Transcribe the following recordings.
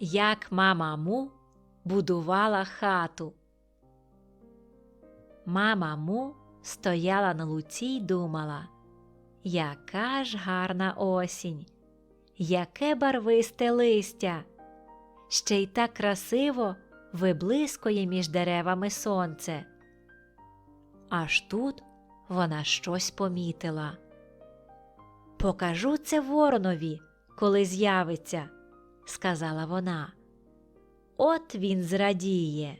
як мама Му будувала хату. Мама Му стояла на луці й думала, яка ж гарна осінь, яке барвисте листя, ще й так красиво виблискує між деревами сонце. Аж тут вона щось помітила. Покажу це воронові, коли з'явиться, сказала вона. От він зрадіє.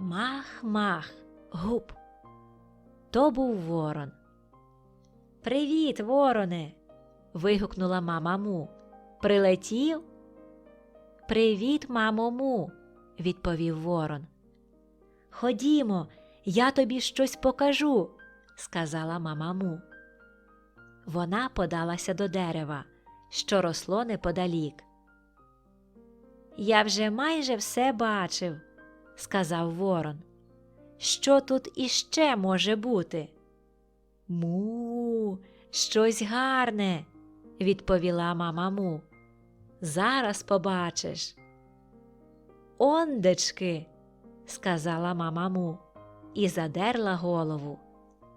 Мах, мах, гуп. То був ворон. Привіт, вороне. вигукнула мама Му. Прилетів? Привіт, мамо Му, відповів ворон. Ходімо, я тобі щось покажу, сказала мама Му. Вона подалася до дерева, що росло неподалік. Я вже майже все бачив, сказав ворон. Що тут іще може бути? Му, щось гарне, відповіла мама Му. Зараз побачиш. Ондечки, сказала мама Му і задерла голову.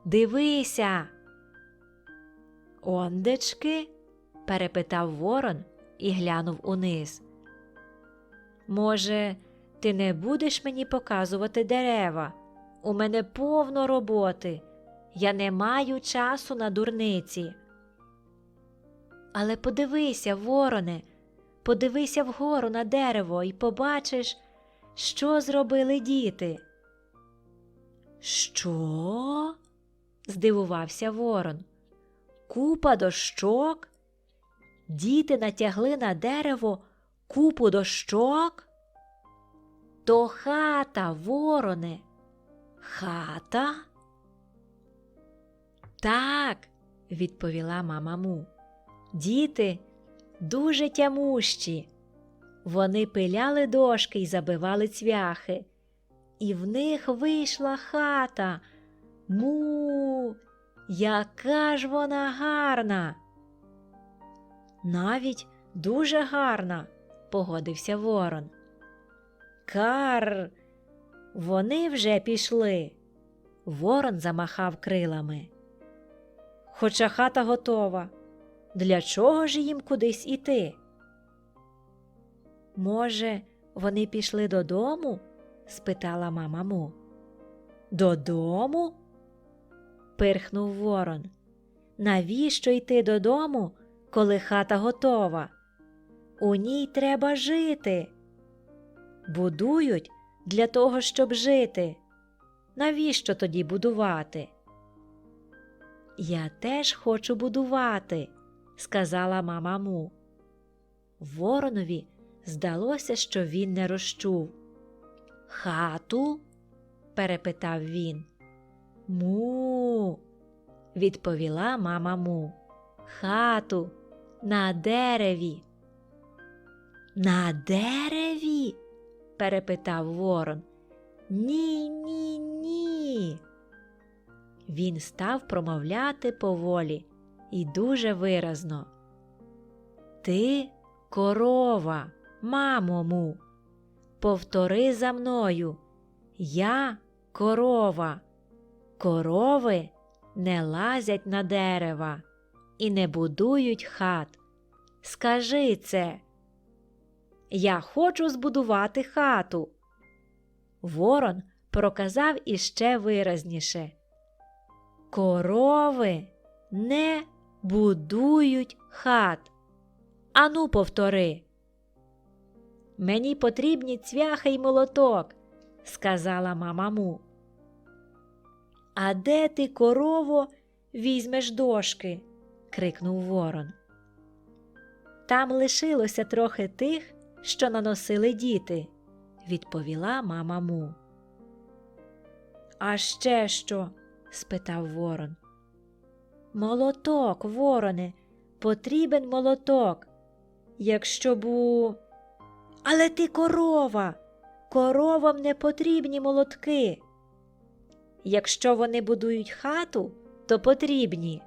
Дивися. Ондечки? Перепитав ворон і глянув униз. Може, ти не будеш мені показувати дерева? У мене повно роботи. Я не маю часу на дурниці. Але подивися, вороне, подивися вгору на дерево і побачиш, що зробили діти. Що? здивувався ворон. Купа дощок? Діти натягли на дерево купу дощок? То хата, вороне. Хата? Так, відповіла мама Му. Діти дуже тямущі. Вони пиляли дошки й забивали цвяхи, і в них вийшла хата. Му, яка ж вона гарна. Навіть дуже гарна, погодився ворон. Кар, вони вже пішли. Ворон замахав крилами. Хоча хата готова. Для чого ж їм кудись іти? Може, вони пішли додому? спитала мама Му. Додому? пирхнув ворон. Навіщо йти додому, коли хата готова? У ній треба жити. Будують для того, щоб жити. Навіщо тоді будувати? Я теж хочу будувати, сказала мама Му. Воронові здалося, що він не розчув. Хату? перепитав він. Му, відповіла мама Му. Хату на дереві. На дереві? перепитав ворон. Ні, ні, ні. Він став промовляти поволі і дуже виразно. Ти корова, мамо му. Повтори за мною. Я корова. Корови не лазять на дерева і не будують хат. Скажи це. Я хочу збудувати хату. Ворон проказав іще виразніше. Корови не будують хат. Ану, повтори. Мені потрібні цвяхи й молоток, сказала мама Му. А де ти, корово, візьмеш дошки? Крикнув ворон. Там лишилося трохи тих, що наносили діти, відповіла мама Му. А ще що? спитав ворон. Молоток, вороне, потрібен молоток. Якщо б у. Але ти корова. Коровам не потрібні молотки. Якщо вони будують хату, то потрібні.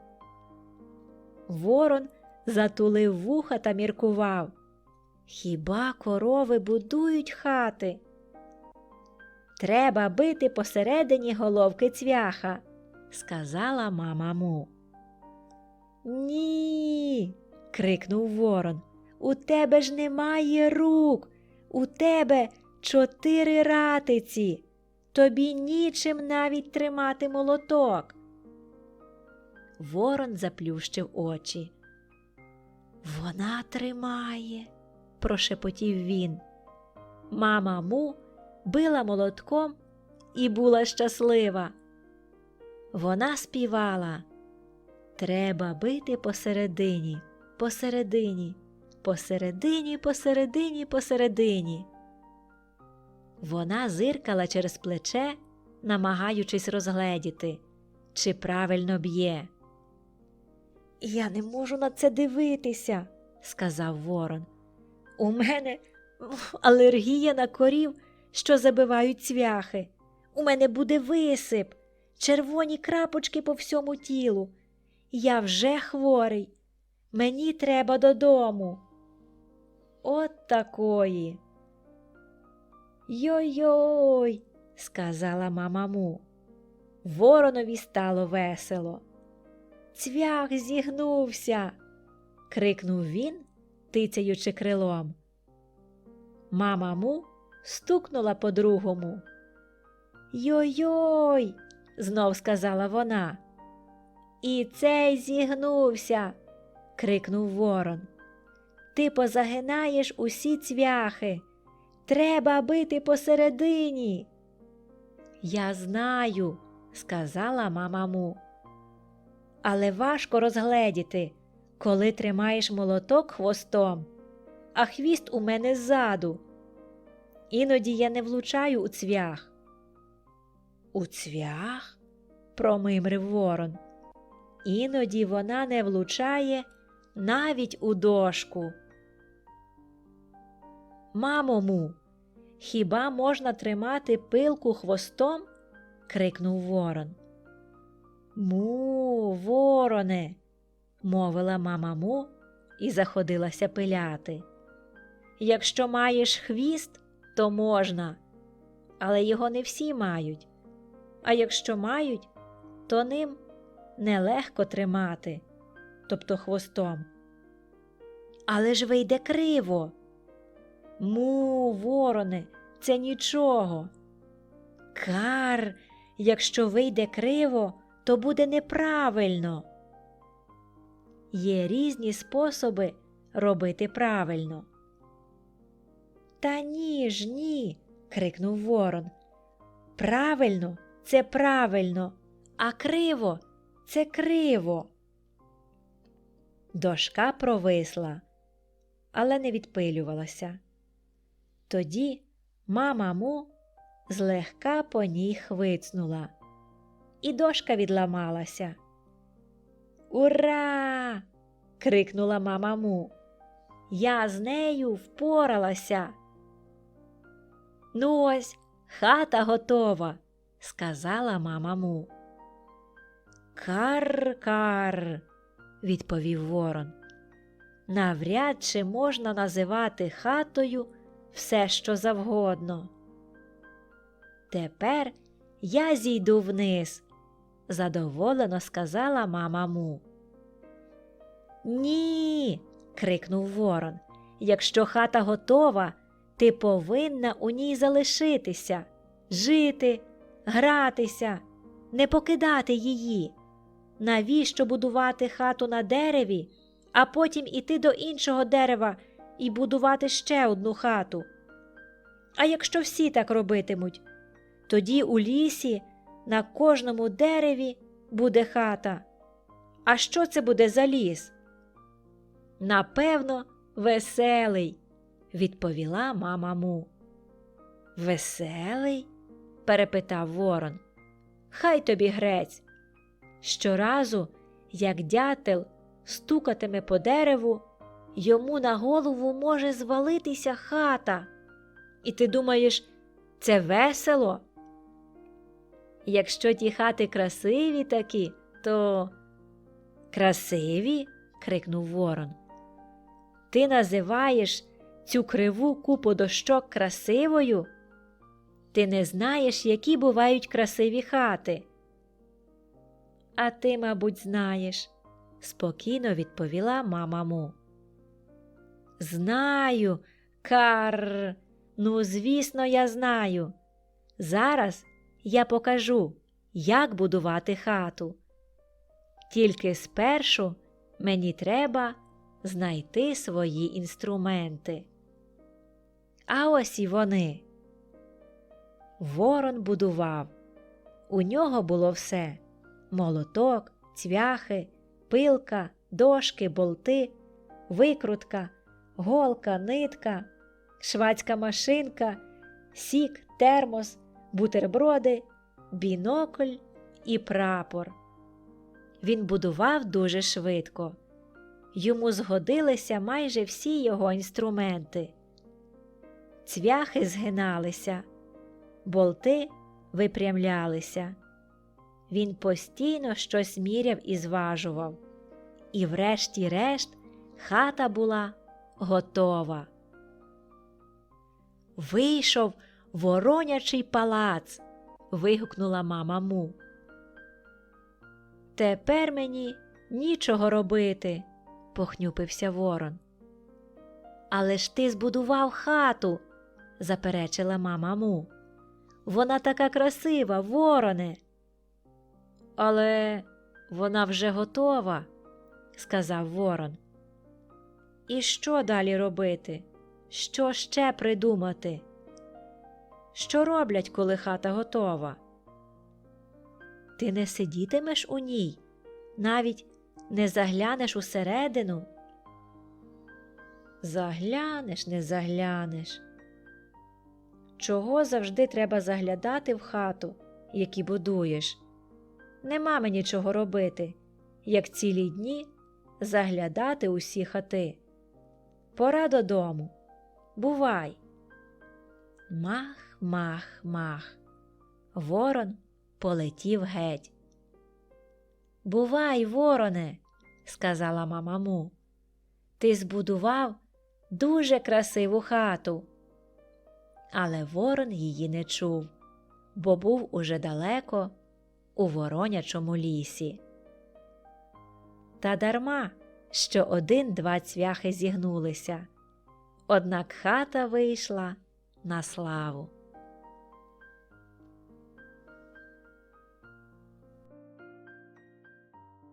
Ворон затулив вуха та міркував. Хіба корови будують хати? Треба бити посередині головки цвяха, сказала мама му. Ні. крикнув ворон. У тебе ж немає рук. У тебе чотири ратиці. Тобі нічим навіть тримати молоток. Ворон заплющив очі. Вона тримає, прошепотів він. Мама му била молотком і була щаслива. Вона співала Треба бити посередині, посередині, посередині, посередині, посередині. Вона зиркала через плече, намагаючись розгледіти, чи правильно б'є. Я не можу на це дивитися, сказав ворон. У мене алергія на корів, що забивають цвяхи. У мене буде висип, червоні крапочки по всьому тілу. Я вже хворий. Мені треба додому. От такої. Йой-йой, сказала мама. Воронові стало весело. Цвях зігнувся. крикнув він, тицяючи крилом. Мама му стукнула по другому. Йой-йой, знов сказала вона. І цей зігнувся. крикнув ворон. Ти позагинаєш усі цвяхи. Треба бити посередині. Я знаю, сказала мама му. Але важко розгледіти, коли тримаєш молоток хвостом, а хвіст у мене ззаду. Іноді я не влучаю у цвях. У цвях? промимрив ворон. Іноді вона не влучає навіть у дошку. Мамо му, хіба можна тримати пилку хвостом? крикнув ворон. Му, вороне, мовила мама му і заходилася пиляти. Якщо маєш хвіст, то можна, але його не всі мають. А якщо мають, то ним нелегко тримати, тобто хвостом. Але ж вийде криво. Му, вороне, це нічого. Кар, якщо вийде криво, то буде неправильно. Є різні способи робити правильно. Та ні ж ні. крикнув ворон. Правильно, це правильно, а криво це криво. Дошка провисла, але не відпилювалася. Тоді мама му злегка по ній хвицнула, і дошка відламалася. Ура! крикнула мама му. Я з нею впоралася. Ну ось хата готова, сказала мама му. Кар-кар, відповів ворон. Навряд чи можна називати хатою все, що завгодно. Тепер я зійду вниз, задоволено сказала мама му. Ні. крикнув ворон. Якщо хата готова, ти повинна у ній залишитися, жити, гратися, не покидати її. Навіщо будувати хату на дереві, а потім іти до іншого дерева і будувати ще одну хату? А якщо всі так робитимуть, тоді у лісі на кожному дереві буде хата. А що це буде за ліс? Напевно, веселий, відповіла мама му. Веселий? перепитав ворон. Хай тобі грець. Щоразу, як дятел стукатиме по дереву, йому на голову може звалитися хата. І ти думаєш, це весело? Якщо ті хати красиві такі, то красиві? крикнув ворон. Ти називаєш цю криву купу дощок красивою? Ти не знаєш, які бувають красиві хати. А ти, мабуть, знаєш, спокійно відповіла мама му. Знаю, кар. Ну, звісно, я знаю. Зараз я покажу, як будувати хату. Тільки спершу мені треба знайти свої інструменти. А ось і вони. Ворон будував. У нього було все молоток, цвяхи, пилка, дошки, болти, викрутка, голка, нитка, швацька машинка, сік, термос, бутерброди, бінокль і прапор. Він будував дуже швидко. Йому згодилися майже всі його інструменти. Цвяхи згиналися, болти випрямлялися. Він постійно щось міряв і зважував, і, врешті-решт, хата була готова. Вийшов воронячий палац. вигукнула мама му. Тепер мені нічого робити, похнюпився ворон. Але ж ти збудував хату, заперечила мама му. Вона така красива, вороне. Але вона вже готова, сказав ворон. І що далі робити? Що ще придумати? Що роблять, коли хата готова? Ти не сидітимеш у ній, навіть не заглянеш усередину. Заглянеш, не заглянеш. Чого завжди треба заглядати в хату, які будуєш? Нема мені чого робити, як цілі дні заглядати усі хати. Пора додому. Бувай. Мах, мах, мах. Ворон полетів геть. Бувай, вороне, сказала мама му. Ти збудував дуже красиву хату. Але ворон її не чув, бо був уже далеко у воронячому лісі. Та дарма, що один-два цвяхи зігнулися, однак хата вийшла на славу.